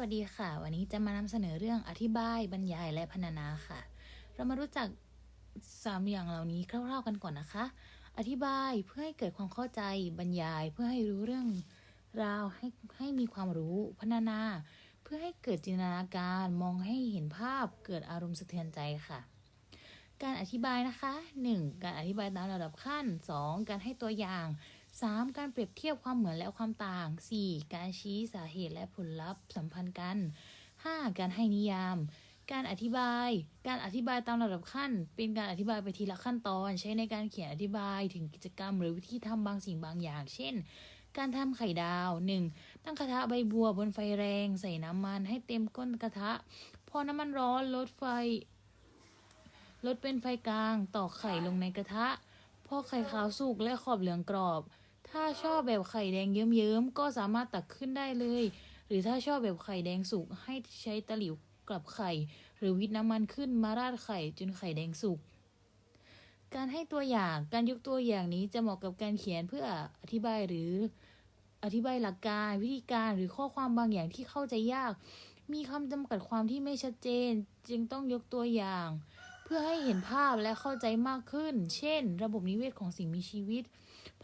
วัสดีค่ะ วันนี้จะมานำเสนอเรื่องอธิบาย บรรยายและพรรณนาค่ะ เรามารู้จักสามอย่างเหล่านี้คร่าวๆกันก่อนนะคะ อธิบายเพื่อให้เกิดความเข้าใจบรรยาย เพื่อให้รู้เรื่องราวให้ให้มีความรู้พรรณนา เพื่อให้เกิดจินตนาการมองให้เห็นภาพเกิดอารมณ์สะเทือนใจค่ะ การอธิบายนะคะ 1. การอธิบายตามระดับขั้น 2. การให้ตัวอย่าง 3. การเปรียบเทียบความเหมือนและความต่าง 4. การชี้สาเหตุและผลลัพธ์สัมพันธ์กัน 5. การให้นิยาม การอธิบาย การอธิบายตามระดับขั้น เป็นการอธิบายไปทีละขั้นตอน ใช้ในการเขียนอธิบายถึงกิจกรรมหรือวิธีทำบางสิ่งบางอย่าง เช่น การทำไข่ดาว 1. ตั้งกระทะใบบัวบนไฟแรง ใส่น้ำมันให้เต็มก้นกระทะ พอน้ำมันร้อนลดไฟ ลดเป็นไฟกลาง ตอกไข่ลงในกระทะพอไข่ขาวสุกและขอบเหลืองกรอบ ถ้าชอบแบบไข่แดงเยิ้มๆก็สามารถตักขึ้นได้เลย หรือถ้าชอบแบบไข่แดงสุกให้ใช้ตะหลิวกลับไข่ หรือวิทน้ำมันขึ้นมาราดไข่จนไข่แดงสุกการให้ตัวอย่างการยกตัวอย่างนี้จะเหมาะกับการเขียนเพื่ออธิบายหรืออธิบายหลักการวิธีการหรือข้อความบางอย่างที่เข้าใจยาก มีคำจำกัดความที่ไม่ชัดเจน จึงต้องยกตัวอย่าง เพื่อให้เห็นภาพและเข้าใจมากขึ้น เช่น ระบบนิเวศของสิ่งมีชีวิต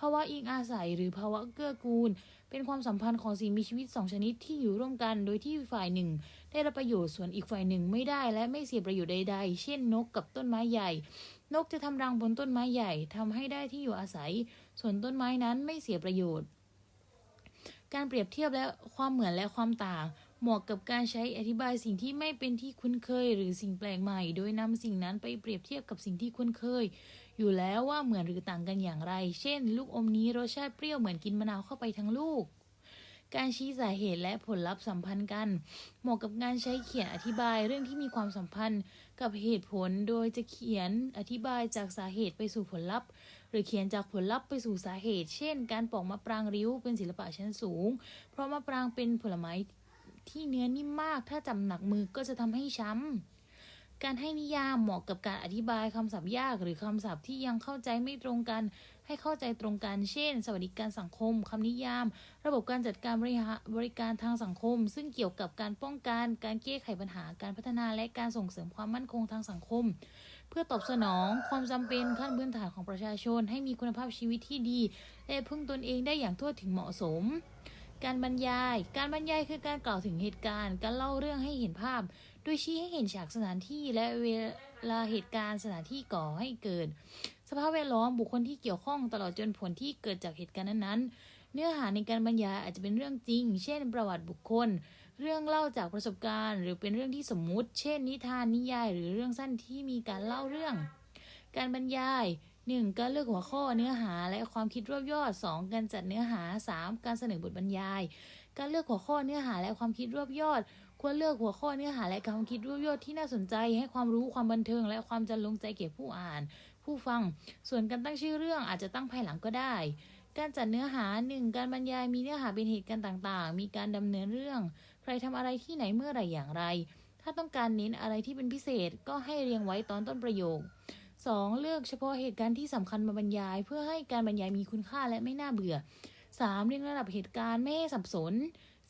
ภาวะอิงอาศัย หรือภาวะเกื้อกูล เป็นความสัมพันธ์ของสิ่งมีชีวิตสองชนิดที่อยู่ร่วมกัน โดยที่ฝ่ายหนึ่ง ได้รับประโยชน์ส่วนอีกฝ่ายหนึ่งไม่ได้ และไม่เสียประโยชน์ใด ๆ เช่น นกกับต้นไม้ใหญ่ นกจะทำรังบนต้นไม้ใหญ่ทำให้ได้ที่อยู่อาศัย ส่วนต้นไม้นั้นไม่เสียประโยชน์ การเปรียบเทียบและความเหมือนและความต่างเหมาะกับการใช้อธิบายสิ่งที่ไม่เป็นที่คุ้นเคย หรือสิ่งแปลกใหม่ โดยนำสิ่งนั้นไปเปรียบเทียบกับสิ่งที่คุ้นเคย อยู่แล้วว่าเหมือนหรือต่างกันอย่างไร เช่น ลูกอมนี้รสชาติเปรี้ยวเหมือนกินมะนาวเข้าไปทั้งลูก การชี้สาเหตุและผลลัพธ์สัมพันธ์กัน เหมาะกับการใช้เขียนอธิบายเรื่องที่มีความสัมพันธ์กับเหตุผล โดยจะเขียนอธิบายจากสาเหตุไปสู่ผลลัพธ์ หรือเขียนจากผลลัพธ์ไปสู่สาเหตุ เช่น การปอกมะปรางริ้วเป็นศิลปะชั้นสูง เพราะมะปรางเป็นผลไม้ที่เนื้อนิ่มมาก ถ้าจับหนักมือก็จะทำให้ช้ำ การให้นิยามเหมาะกับการอธิบายคำศัพท์ยาก หรือคำศัพท์ที่ยังเข้าใจไม่ตรงกัน ให้เข้าใจตรงกัน เช่น สวัสดิการสังคมคำนิยาม ระบบการจัดการบริหารบริการทางสังคม ซึ่งเกี่ยวกับการป้องกัน การแก้ไขปัญหา การพัฒนาและการส่งเสริมความมั่นคงทางสังคม เพื่อตอบสนองความจำเป็นขั้นพื้นฐานของประชาชน ให้มีคุณภาพชีวิตที่ดี และพึ่งตนเองได้อย่างทั่วถึงเหมาะสมการบรรยาย การบรรยายคือการกล่าวถึงเหตุการณ์ การเล่าเรื่องให้เห็นภาพ โดยชี้ให้เห็นฉากสถานที่และเวลาเหตุการณ์สถานที่ก่อให้เกิด สภาพแวดล้อมบุคคลที่เกี่ยวข้องตลอดจนผลที่เกิดจากเหตุการณ์นั้นๆ เนื้อหาในการบรรยายอาจจะเป็นเรื่องจริง เช่น ประวัติบุคคล เรื่องเล่าจากประสบการณ์ หรือเป็นเรื่องที่สมมุติ เช่น นิทานนิยาย หรือเรื่องสั้นที่มีการเล่าเรื่อง การบรรยาย 1. การเลือกหัวข้อเนื้อหาและความคิดรวบยอด 2. การจัดเนื้อหา 3. การเสนอบทบรรยาย การเลือกหัวข้อเนื้อหาและความคิดรวบยอด ควรเลือกหัวข้อเนื้อหาและความคิดรวบยอดที่น่าสนใจให้ความรู้ความบันเทิง และความจันลงใจแก่ผู้อ่าน ผู้ฟัง ส่วนการตั้งชื่อเรื่องอาจจะตั้งภายหลังก็ได้ การจัดเนื้อหา 1. การบรรยายมีเนื้อหาเป็นเหตุการณ์ต่างๆ มีการดำเนินเรื่อง ใครทำอะไรที่ไหนเมื่อไหร่อย่างไร ถ้าต้องการเน้นอะไรที่เป็นพิเศษก็ให้เรียงไว้ตอนต้นประโยค 2. เลือกเฉพาะเหตุการณ์ที่สำคัญมาบรรยาย เพื่อให้การบรรยายมีคุณค่าและไม่น่าเบื่อ 3. เรียงระดับเหตุการณ์ไม่ให้สับสน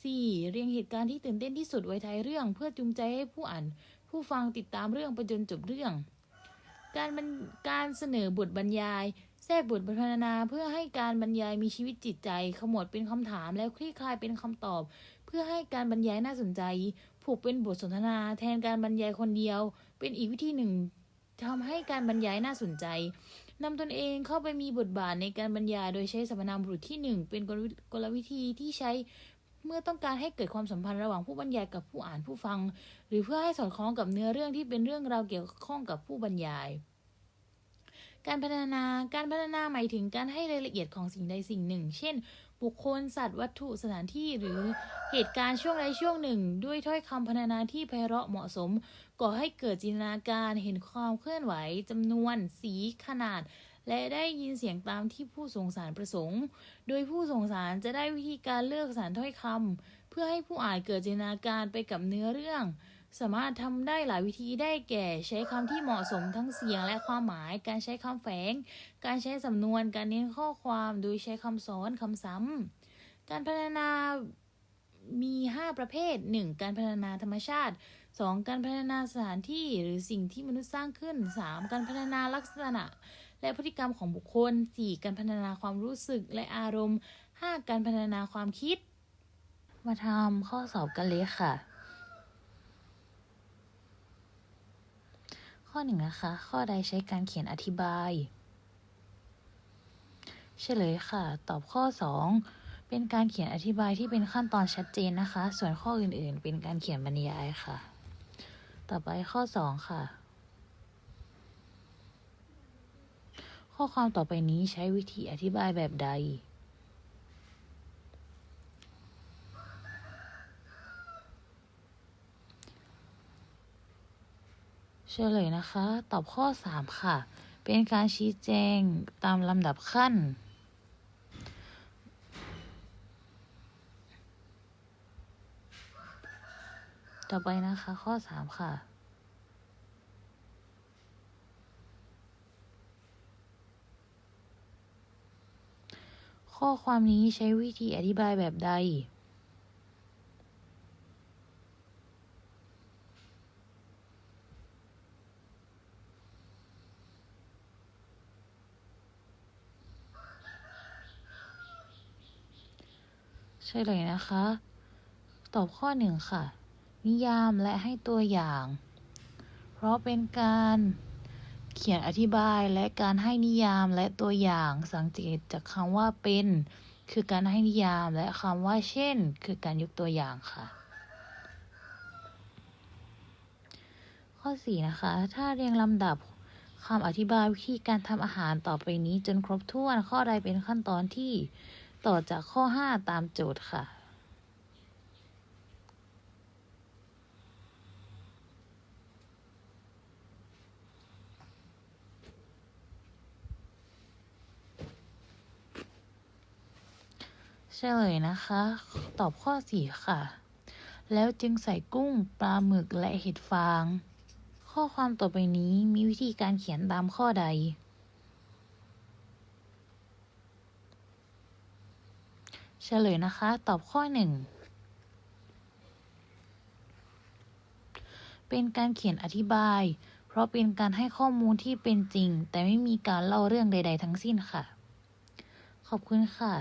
4. เรียงเหตุการณ์ที่ตื่นเต้นที่สุดไว้ท้ายเรื่อง เพื่อจูงใจให้ผู้อ่านผู้ฟังติดตามเรื่องไปจนจบเรื่อง การบรรการเสนอบทบรรยาย แทรกบทบรรณนาเพื่อให้การบรรยายมีชีวิตจิตใจ ขมวดเป็นคำถามแล้วคลี่คลายเป็นคำตอบ เพื่อให้การบรรยายน่าสนใจ ผูกเป็นบทสนทนา แทนการบรรยายคนเดียว เป็นอีกวิธีหนึ่งทำให้การบรรยายน่าสนใจนำตนเองเข้าไปมีบทบาทในการบรรยายโดยใช้สรรพนามบุรุษที่หนึ่งเป็นกลวิธีที่ใช้ เมื่อต้องการให้เกิดความสัมพันธ์ระหว่างผู้บรรยายกับผู้อ่านผู้ฟัง หรือเพื่อให้สอดคล้องกับเนื้อเรื่องที่เป็นเรื่องราวเกี่ยวข้องกับผู้บรรยาย การพัฒนา การพัฒนาหมายถึงการให้รายละเอียดของสิ่งใดสิ่งหนึ่ง เช่น บุคคล สัตว์ วัตถุ สถานที่ หรือเหตุการณ์ช่วงใดช่วงหนึ่ง ด้วยถ้อยคำพรรณนาที่ไพเราะเหมาะสม ก่อให้เกิดจินตนาการ เห็นความเคลื่อนไหวจำนวน สี ขนาด และได้ยินเสียงตามที่ผู้ส่งสารประสงค์ โดยผู้ส่งสารจะได้วิธีการเลือกสารถ้อยคำเพื่อให้ผู้อ่านเกิดจินตนาการไปกับเนื้อเรื่อง สามารถทำได้หลายวิธีได้แก่ ใช้คำที่เหมาะสมทั้งเสียงและความหมาย การใช้คำแฝง การใช้สำนวน การเน้นข้อความโดยใช้คำซ้อนคำซ้ำการพัฒนามี 5 ประเภท 1. การพัฒนาธรรมชาติ 2. การพัฒนาสถานที่หรือสิ่งที่มนุษย์สร้างขึ้น 3. การพัฒนาลักษณะ และพฤติกรรมของบุคคล 4. การพัฒนาความรู้สึกและอารมณ์ 5. การพัฒนาความคิด มาทำข้อสอบกันเลยค่ะ ข้อหนึ่งนะคะ ข้อใดใช้การเขียนอธิบาย เฉลยค่ะ ตอบข้อ 2 เป็นการเขียนอธิบายที่เป็นขั้นตอนชัดเจนนะคะ ส่วนข้ออื่นๆ เป็นการเขียนบรรยายค่ะ ต่อไปข้อ 2 ค่ะ ข้อความต่อไปนี้ใช้วิธีอธิบายแบบใด เฉลยนะคะ ตอบข้อ 3 ค่ะ เป็นการชี้แจงตามลำดับขั้นต่อไปนะคะ ข้อ 3 ค่ะ ข้อความนี้ใช้วิธีอธิบายแบบใด ใช่เลยนะคะ ตอบข้อหนึ่งค่ะ นิยามและให้ตัวอย่าง เพราะเป็นการ ขียนอธิบายและการให้นิยามและตัวอย่างสังเกตจากคำว่าเป็น คือการให้นิยามและคำว่าเช่น คือการยกตัวอย่างค่ะ ข้อ 4 นะคะ ถ้าเรียงลำดับคำอธิบายวิธีการทำอาหารต่อไปนี้จนครบถ้วนข้อใดเป็นขั้นตอนที่ต่อจากข้อ 5 ตามโจทย์ค่ะ เฉลยนะคะ ตอบข้อ4ค่ะ แล้วจึงใส่กุ้งปลาหมึกและเห็ดฟาง ข้อความต่อไปนี้มีวิธีการเขียนตามข้อใด เฉลยนะคะ ตอบข้อ1เป็นการเขียนอธิบาย เพราะเป็นการให้ข้อมูลที่เป็นจริง แต่ไม่มีการเล่าเรื่องใด ๆ ทั้งสิ้นค่ะ ขอบคุณค่ะ